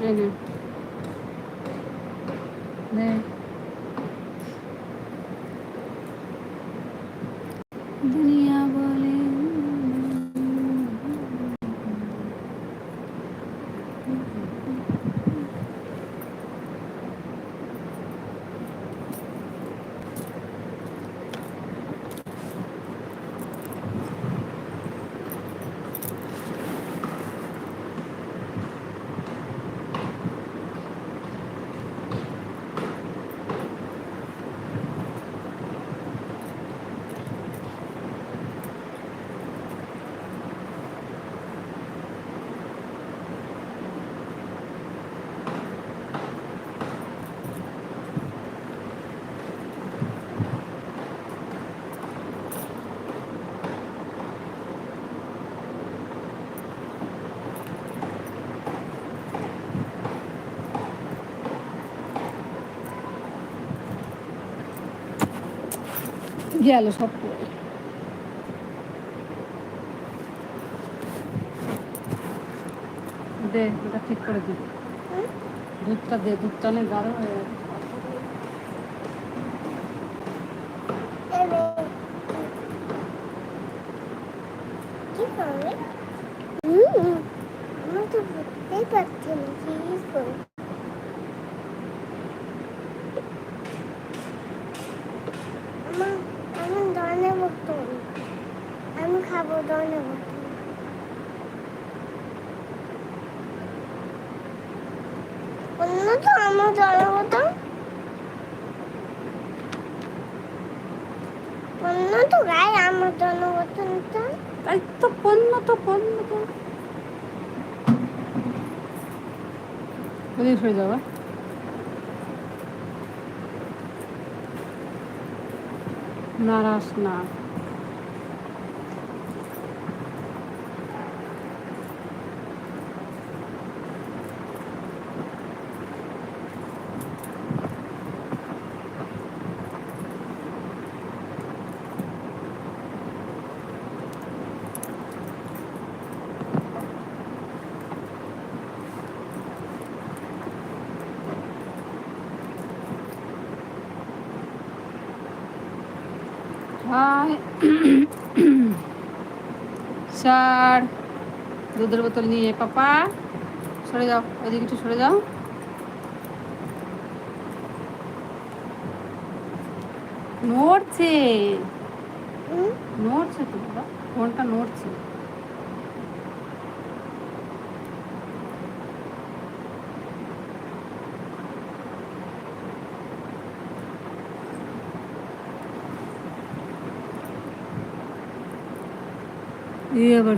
এই নে নে দুনিয়া বলে গেল সব পড়ে দে ওটা ঠিক করে দিবি। দুধটা দে দুধটা অনেক গাঢ় হয়ে গেছে কি করবে হুম আমি তো বুঝতেই পারছি না কি করবে আমার আমার ধনে বোতল আমি খাব ধনে বোতল অন্য তো আমার বোতল অন্য তো গায়ে আমার ধনে বোতলটা তাই তো পণ্য তো পণ্য তো ওদিকে সরে যাবা নারাস না হাই স্যার দুধের বোতল নিয়ে পাপা সরে যাও ওদিকে একটু সরে যাও। নড়ছে। নড়ছে তো ফোনটা নড়ছে। এই আবার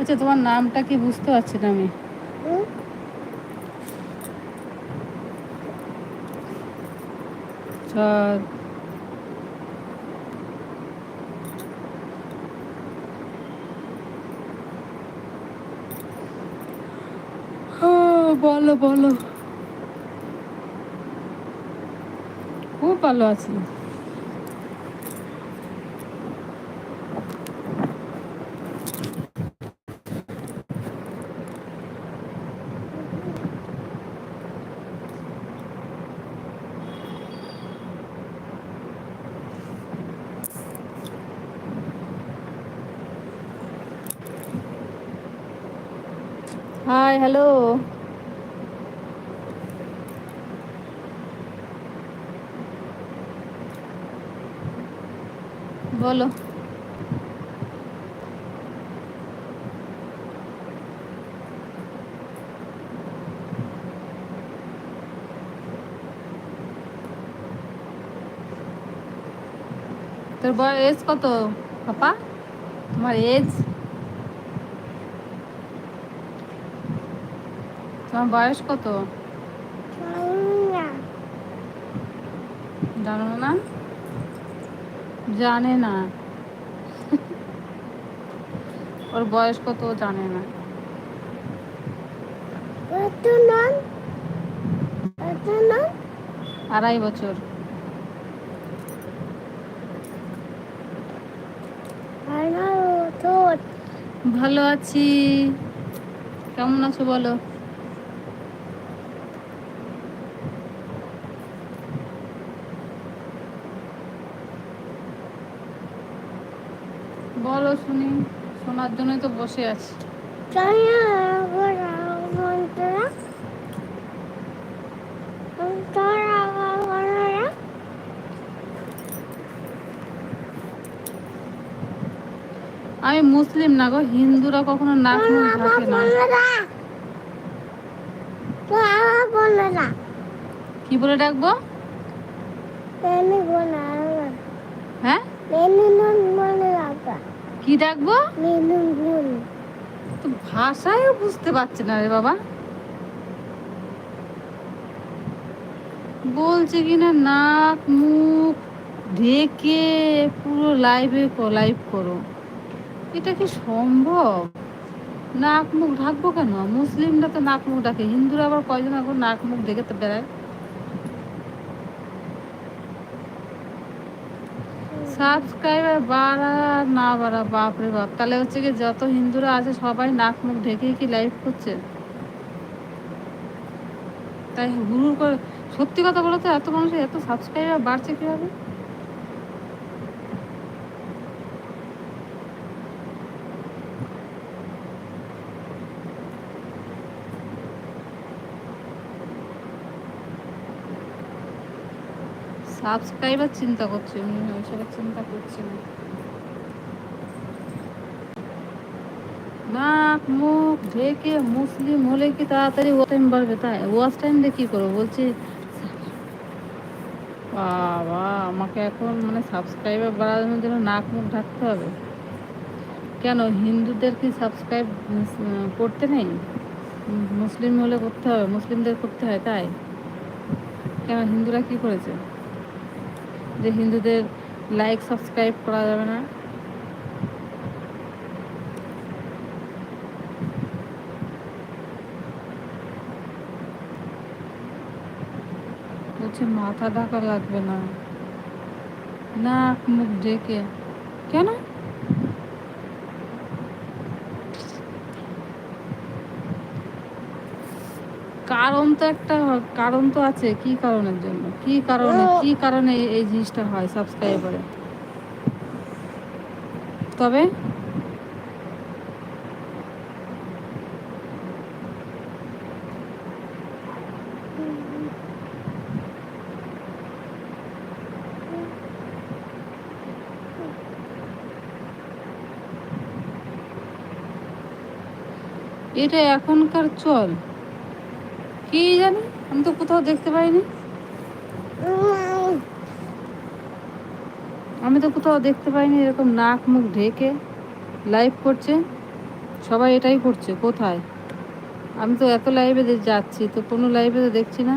আচ্ছা তোমার নামটা কি বুঝতে পারছি না আমি। চাঁদ হ্যাঁ, বলো বলো। খুব ভালো আছি। হাই হ্যালো বলো তোর বয়স কত? পাপা তোমার এজ তোমার বয়স কত? জানো না? জানে না। ওর বয়স কত জানে না। আড়াই বছর। ভালো আছি। কেমন আছো বলো? শোনার জন্যই তো বসে আছি। আমি মুসলিম না গো হিন্দুরা কখনো নাক মুখ তোরা ঢাকে না। কি বলে ডাকবো? হ্যাঁ? কি ডাকবো তো ভাষায়ও বুঝতে পারছে না রে বাবা। বলছে কিনা নাক মুখ ঢেকে পুরো লাইভে লাইভ করো। এটা কি সম্ভব? নাক মুখ ঢাকবো কেন? মুসলিমরা তো নাক মুখ ডাকে হিন্দুরা আবার কয়জন এখন নাক মুখ ঢেকে তো বেড়ায়? সাবস্ক্রাইবার বাড়া না বাড়া, বাপরে বাপ। তাহলে হচ্ছে কি যত হিন্দুরা আছে সবাই নাক মুখ ঢেকে কি লাইভ করছে? তাই হুড়ুর করে সত্যি কথা বলতো এত মানুষের এত সাবস্ক্রাইবার বাড়ছে কীভাবে? সাবস্ক্রাইবার চিন্তা করছি, আমি ওইসবের চিন্তা করছি না। নাক, মুখ ঢেকে মুসলিম হলে কি তাড়াতাড়ি ও টাইম বাড়বে? তাই ওয়াচ টাইম দিয়ে কী করব? বলছি, বাবা, আমাকে এখন মানে সাবস্ক্রাইবার বাড়ানোর জন্য নাক, মুখ ঢাকতে হবে। কেন, হিন্দুদের কি সাবস্ক্রাইব করতে নেই? মুসলিম হলে করতে হবে, মুসলিমদের করতে হয়, তাই। কেন, হিন্দুরা কি করেছে? যে হিন্দুদের লাইক সাবস্ক্রাইব করা যাবে না। বলছে, মাথা ঢাকা লাগবে না। না, মুখ ডেকে কেন কারণ তো একটা কারণ তো আছে কি কারণের জন্য? কি কারণে কি কারণে এই- জিনিসটা হয় সাবস্ক্রাইবারে তবে? এটা এখনকার চল। কি জানি? আমি তো কোথাও দেখতে পাইনি। আমি তো কোথাও দেখতে পাইনি এরকম নাক মুখ ঢেকে লাইভ করছে। সবাই এটাই করছে কোথায়? আমি তো এত লাইভে যাচ্ছি তো কোনো লাইভে তো দেখছি না।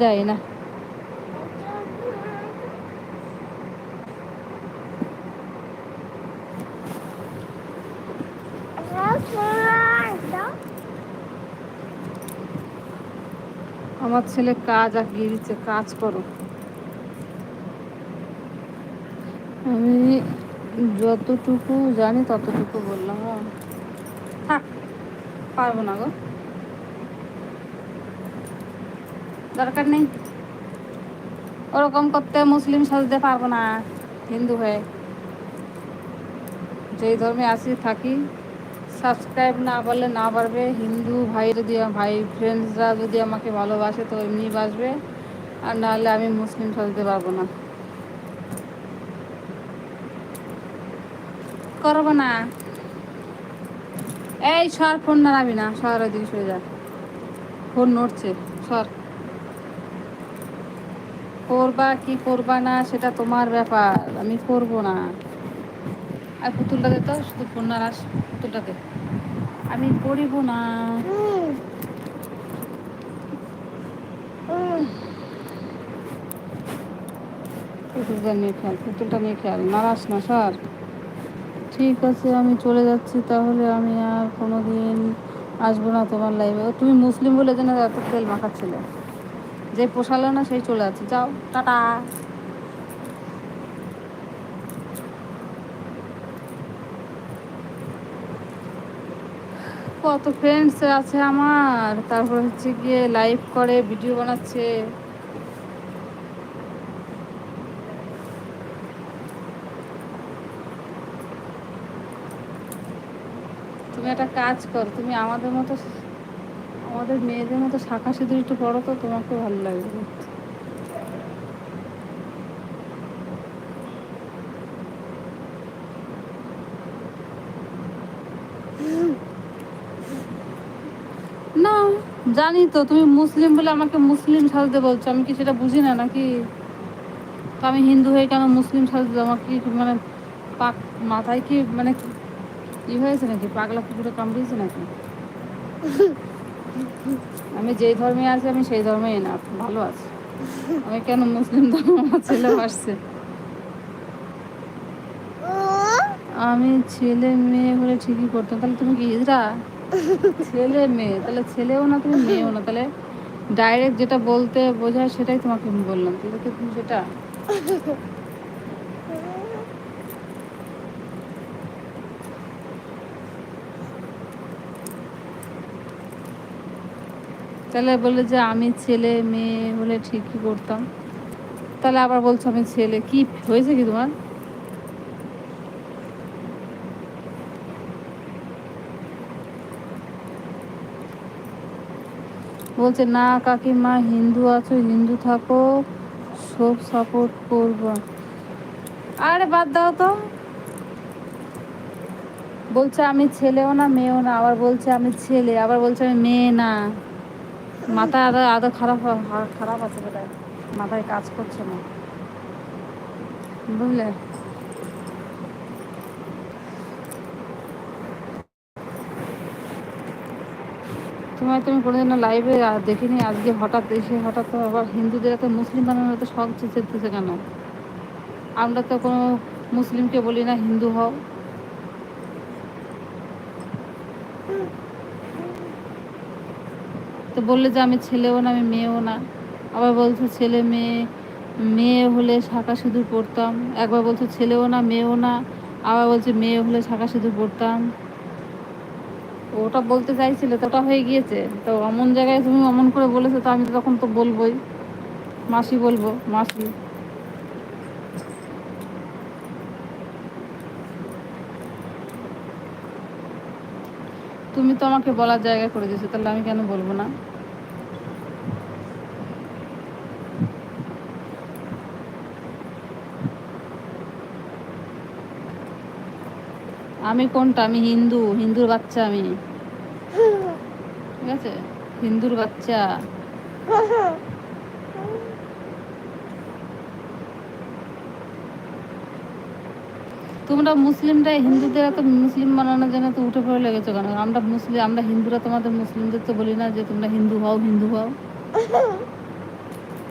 যাই না। আমার ছেলে কাজ আঁকিয়ে দিচ্ছে কাজ করো। আমি যতটুকু জানি ততটুকু বললাম হ্যাঁ। থাক, পারব না গো। দরকার নেই। ওরকম করতে মুসলিম সাজতে পারব না, হিন্দু হয়ে। যেই ধর্মে আসি, থাকি। সাবস্ক্রাইব না করলে না পারবে। হিন্দু ভাই যদি ভাই ফ্রেন্ডসরা যদি আমাকে ভালোবাসে তো এমনি বাসবে। আর নাহলে আমি মুসলিম সাজতে পারব না। করব না। এই সর, ফোন না নাড়াবি না। সর ওদিকে সরে যা। ফোন নড়ছে। সর। করবা কি করবা না সেটা তোমার ব্যাপার। আমি করব না। আর পুতুলটা দে তো শুধু ফোন নাড়াস পুতুলটাকে আমি করিব না। পুতুলটা নিয়ে খেয়াল, পুতুলটা নিয়ে খেয়াল। নাড়াস না স্যার ঠিক আছে, আমি চলে যাচ্ছি, তাহলে আমি আর কোনো দিন আসব না তোমার লাইভে তুমি মুসলিম বলে যেন এত তেল মাখাচ্ছিলে। যে পোষালো না, সেই চলে যাচ্ছে। যাও, টাটা। কত ফ্রেন্ডস আছে আমার। তারপর হচ্ছে গিয়ে লাইভ করে ভিডিও বানাচ্ছে। তুমি একটা কাজ কর, তুমি আমাদের মতো, আমাদের মেয়েদের মতো শাখা সিঁদুর একটু পড়ো তো তোমাকে ভালো লাগবে দেখতে। না জানি তো, তুমি মুসলিম বলে আমাকে মুসলিম সাজতে বলছো, আমি কি সেটা বুঝি না নাকি? আমি হিন্দু হয়ে কেন মুসলিম সাজতে আমার কি মানে পাক, মাথায় কি মানে ই হয়েছে নাকি? পাগলা কুকুরে কামড়িয়েছে নাকি? আমি যেই ধর্মে আছি, আমি সেই ধর্মেই না, ভালো আছি। আমি কেন মুসলিম ধর্ম আমার ছেলে আসছে আমি ছেলে মেয়ে হলে ঠিকই করতাম, তাহলে তুমি কি হিজড়া ছেলে মেয়ে, তাহলে ছেলেও না, তুমি মেয়েও না, তাহলে ডাইরেক্ট যেটা বলতে বোঝায় সেটাই তোমাকে আমি বললাম, তাহলে কি তুমি সেটা? তাহলে বলে যে আমি ছেলে মেয়ে হলে ঠিকই করতাম। তাহলে আবার বলছো আমি ছেলে, কি হয়েছে কি তোমার? বলছে, না কাকিমা, হিন্দু আছো, হিন্দু থাকো, সব সাপোর্ট করব। আরে বাদ দাও তো। বলছে, আমি ছেলেও না, মেয়েও না। আবার বলছে, আমি ছেলে। আবার বলছে, আমি মেয়ে না। মাথা আদৌ আদৌ খারাপ খারাপ আছে বোধ মাথায় কাজ করছে না। বুঝলে? তোমায় তুমি কোনোদিনও লাইভে দেখিনি। আজকে হঠাৎ এসে হঠাৎ আবার হিন্দুদের এত মুসলিম বানানোর এত শখ চেতেছে কেন? আমরা তো কোনো মুসলিমকে বলি না, হিন্দু হও। তো বললে যে আমি ছেলেও না, আমি মেয়েও না। আবার বলছে, ছেলে মেয়ে মেয়ে হলে শাঁখা সিঁদুর পরতাম। একবার বলছে, ছেলেও না, মেয়েও না। আবার বলছে, মেয়ে হলে শাঁখা সিঁদুর পরতাম। ওটা বলতে চাইছিলে তো ওটা হয়ে গিয়েছে। তো অমন জায়গায় তুমি অমন করে বলেছ, তো আমি তখন তো বলবোই। মাসি বলব, মাসি। তুমি তো আমাকে বলার জায়গা করে দিয়েছ, তাহলে আমি কেন বলব না? আমি কোনটা? আমি হিন্দু। হিন্দুর বাচ্চা আমি। ঠিক আছে? হিন্দুর বাচ্চা। তোমরা মুসলিমরা হিন্দুদের এত মুসলিম বানানোর জন্য তো উঠে পড়ে লেগেছো কেন? আমরা মুসলিম আমরা হিন্দুরা তোমাদের মুসলিমদের তো বলি না যে তোমরা হিন্দু হও হিন্দু হও।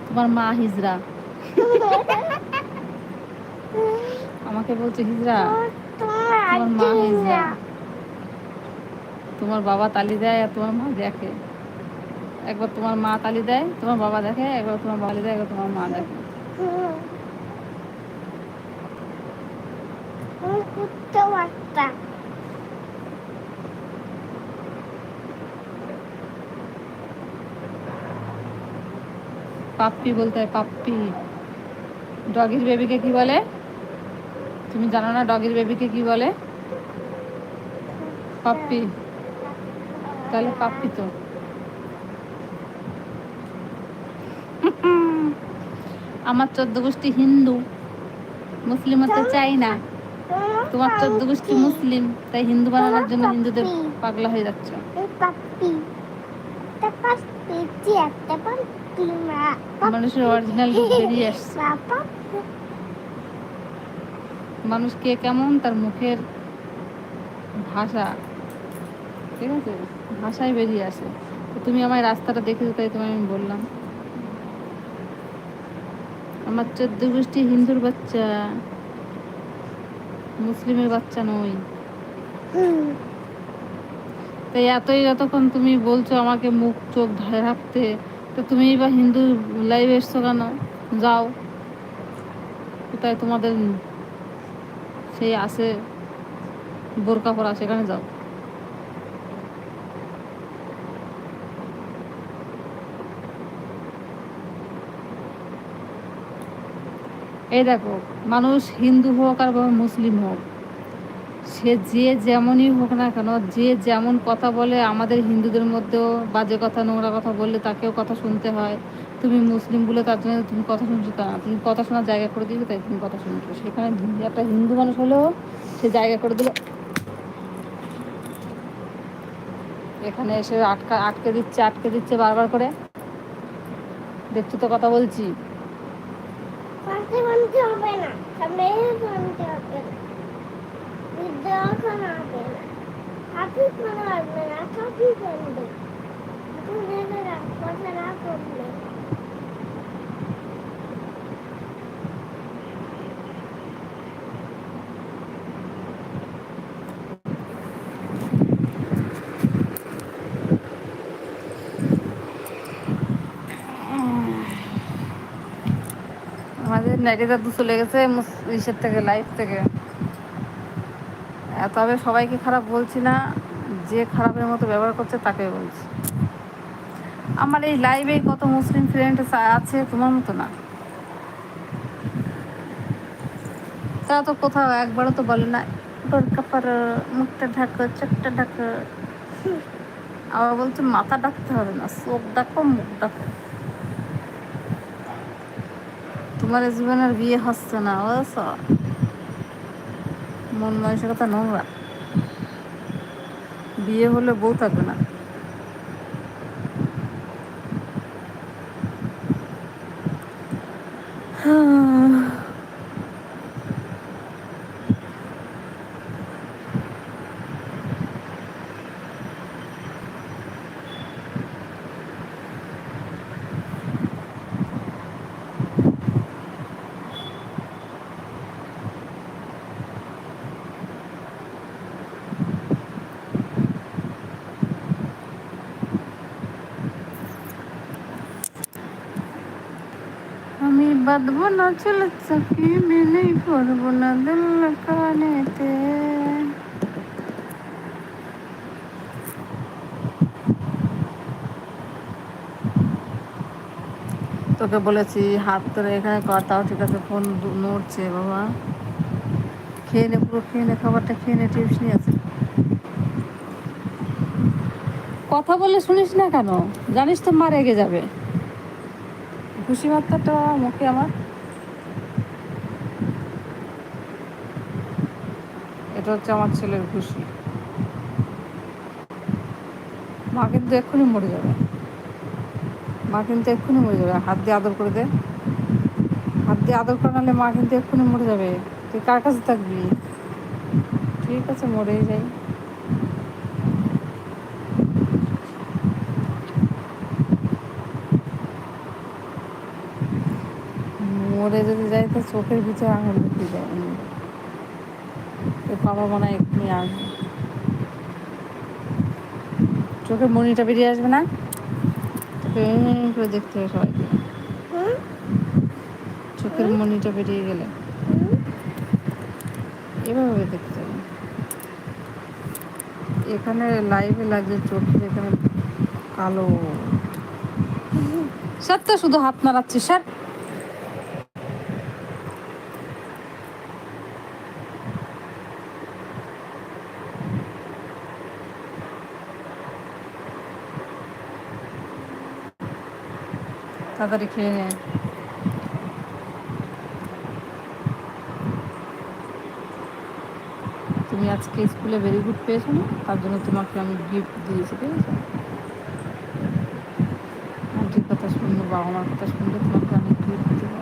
তোমার মা হিজরা। আমাকে বলছে হিজরা। তোমার মা। তোমার বাবা তালি দেয় আর তোমার মা দেখে। একবার তোমার মা তালি দেয় তোমার বাবা দেখে একবার তোমার বাবা দেয় একবার তোমার মা দেখে। পাপ্পি বলতে হয় পাপ্পি। ডগির বেবিকে কি বলে? তুমি জানো না ডগির বেবিকে কি বলে? পাপ্পি। তাহলে পাপ্পি তো। আমার চোদ্দ গোষ্ঠী হিন্দু। মুসলিম হতে চাই না। তোমার চোদ্দ গোষ্ঠী মুসলিম। তাই হিন্দু বানানোর জন্য হিন্দুদের পাগলা হয়ে যাচ্ছে। মানুষের অরিজিনাল বেরিয়ে আসছে। মানুষ কে কেমন তার মুখের ভাষা, ঠিক আছে? ভাষায় বেরিয়ে আসে। তো তুমি আমার রাস্তাটা দেখেছ, তাই তোমায় আমি বললাম। আমার চোদ্দ গোষ্ঠী হিন্দুর বাচ্চা, মুসলিমের বাচ্চা নই। তাই এতই যতক্ষণ তুমি বলছো আমাকে মুখ, চোখ ধরে রাখতে, তো তুমি বা হিন্দু লাইভে এসছো কেন যাও। তাই তোমাদের সেই আসে বোরকা পরা সেখানে যাও। এই দেখো, মানুষ হিন্দু হোক আর মুসলিম হোক, সে যে যেমনই হোক না কেন, যে যেমন কথা বলে আমাদের হিন্দুদের মধ্যেও বাজে কথা, নোংরা কথা বললে তাকেও কথা শুনতে হয়। তুমি মুসলিম বলে তার জন্য তুমি কথা শুনছো তা তুমি কথা শোনার জায়গা করে দিয়েছ, তাই তুমি কথা শুনছো। সেখানে একটা হিন্দু মানুষ হলেও সে জায়গা করে দিল। এখানে এসে আটকা, আটকে দিচ্ছে আটকে দিচ্ছে বারবার করে। দেখছ তো কথা বলছি। না না বিদ্যাখন হবে না হাতি কোনো আসবে না কাপি বানবে তুমি দেখে রাখ কথা না করলে আমাদের নাইটিটা দু চলে গেছে ইসের থেকে লাইফ থেকে। তবে সবাইকে খারাপ বলছি না, যে খারাপের মতো ব্যবহার করছে তাকে বলছি। আমার এই লাইভে কত মুসলিম ফ্রেন্ড আছে তোমার মতো না। তারা তো কোথাও একবারও তো বলে না বোরকা পরো মুখটা ঢাকো, চোখটা ঢাকো। আবার বলছে, মাথা ডাকতে হবে না, চোখ ডাকো মুখ ডাকো তোমার জীবনের বিয়ে হচ্ছে না, বুঝছ? মন মানুষের কথা নোংরা। বিয়ে হলে বউ থাকবে না আমি বাঁধবো না চলে চাকি মেনে করব না দিল কানেতে। তোকে বলেছি, হাত ধরে এখানে কর, তাও ঠিক আছে, ফোন নড়ছে বাবা। খেয়ে নে পুরো, খেয়ে নে খাবারটা, খেয়ে নে টিউশনি আছে কথা বলে শুনিস না কেন? জানিস তো মা রেগে যাবে। খুশি মাত্রাটা মুখে আমার। এটা হচ্ছে আমার ছেলের খুশি। মা কিন্তু এক্ষুনি মরে যাবে। মা কিন্তু এক্ষুনি মরে যাবে। হাত দিয়ে আদর করে দে। হাত দিয়ে আদর করে নাহলে মা কিন্তু এক্ষুনি মরে যাবে। তুই কার কাছে থাকবি? ঠিক আছে, মরেই যাই। মরে যদি যাই তো চোখের ভিতরে আঙুল ঢুকে যায়। এর বাবা মনে হয় এক্ষুনি আসবে। চোখের মনিটা বেরিয়ে আসবে না? করে দেখতে হবে সবাইকে। চোখের মনিটা বেরিয়ে গেলে। এভাবে দেখতে হবে। এখানে লাইভে লাগছে চোখের এখানে কালো। স্যার শুধু হাত নাড়াচ্ছি, স্যার। তাড়াতাড়ি খেয়ে নে। তুমি আজকে স্কুলে ভেরি গুড পেয়েছ না? তার জন্য তোমাকে আমি গিফট দিয়েছি ঠিক আছে আন্টির কথা শুনলে, বাবা মার কথা শুনলে তোমাকে আমি গিফট দেবো।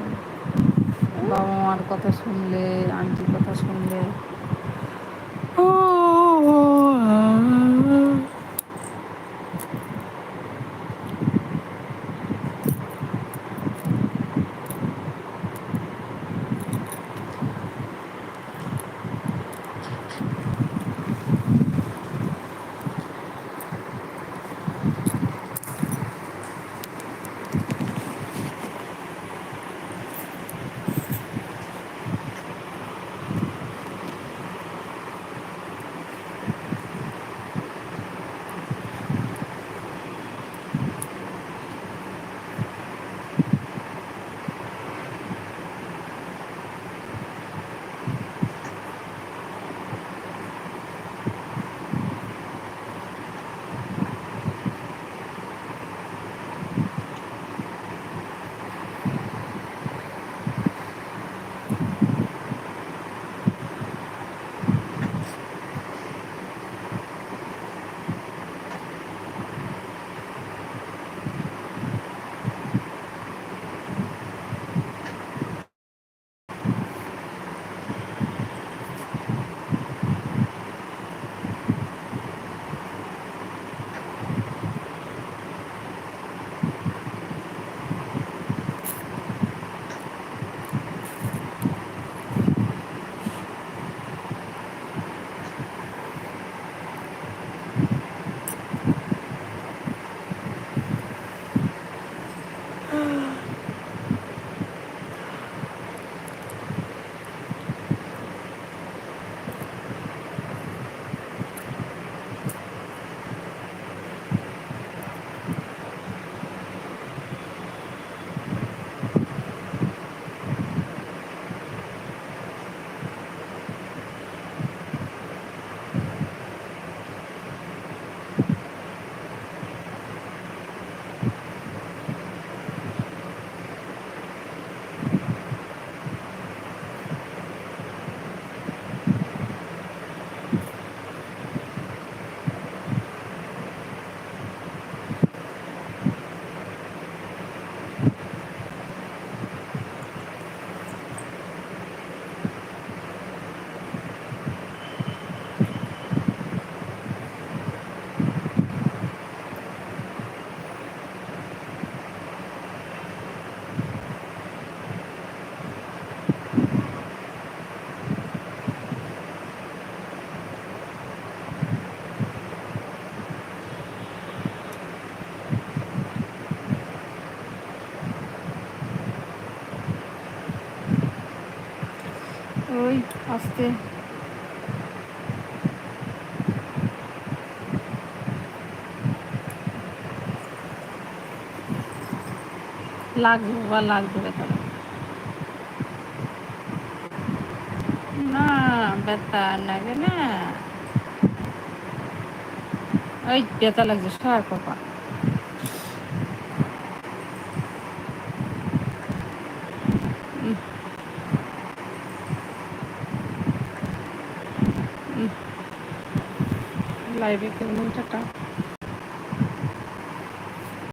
বাবা মার কথা শুনলে, আন্টির কথা শুনলে। ওই আস্তে। লাগবে বা লাগবে ব্যথা না ব্যথা লাগে না। ওই ব্যথা লাগছে সার পাপা লাইভে কেমন টাটা